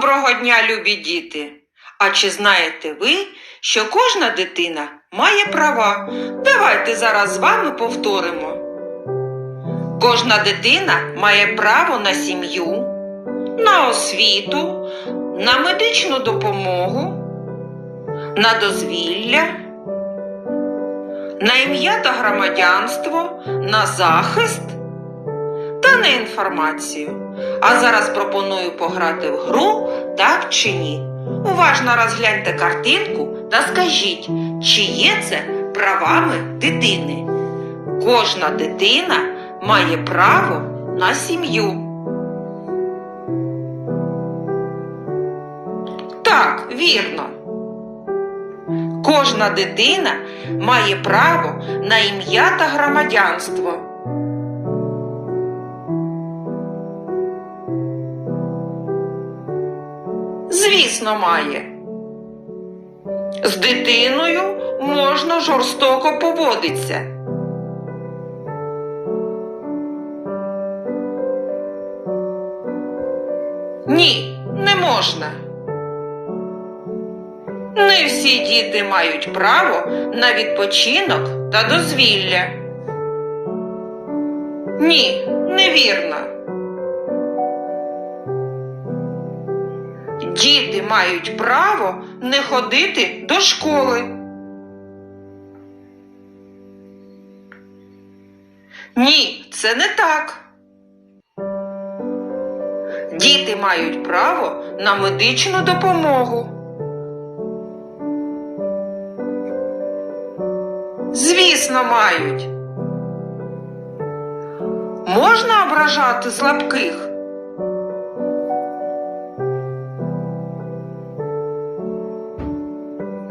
Доброго дня, любі діти! А чи знаєте ви, що кожна дитина має права? Давайте зараз з вами повторимо. Кожна дитина має право на сім'ю, на освіту, на медичну допомогу, на дозвілля, на ім'я та громадянство, на захист та на інформацію. А зараз пропоную пограти в гру так чи ні. Уважно розгляньте картинку та скажіть, чи є це правами дитини. Кожна дитина має право на сім'ю. Так, вірно. Кожна дитина має право на ім'я та громадянство. Звісно, має. З дитиною можна жорстоко поводитися. Ні, не можна. Не всі діти мають право на відпочинок та дозвілля. Ні, невірно. Діти мають право не ходити до школи. Ні, це не так. Діти мають право на медичну допомогу. Звісно, мають. Можна ображати слабких?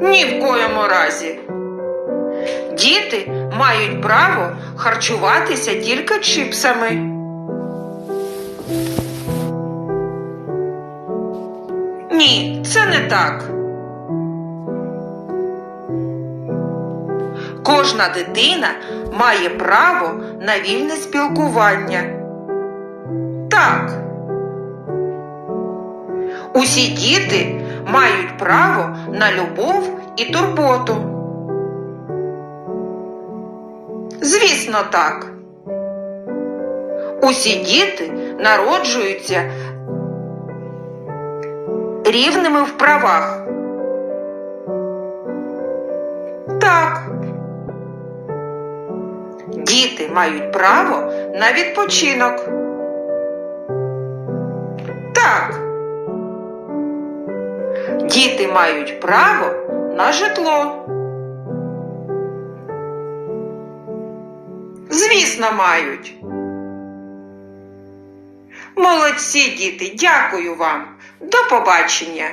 Ні в коєму разі. Діти мають право харчуватися тільки чипсами. Ні, це не так. Кожна дитина має право на вільне спілкування. Так. Усі діти мають право на любов і турботу. Звісно, так. Усі діти народжуються рівними в правах. Так. Діти мають право на відпочинок. Діти мають право на житло. Звісно, мають. Молодці діти, дякую вам. До побачення.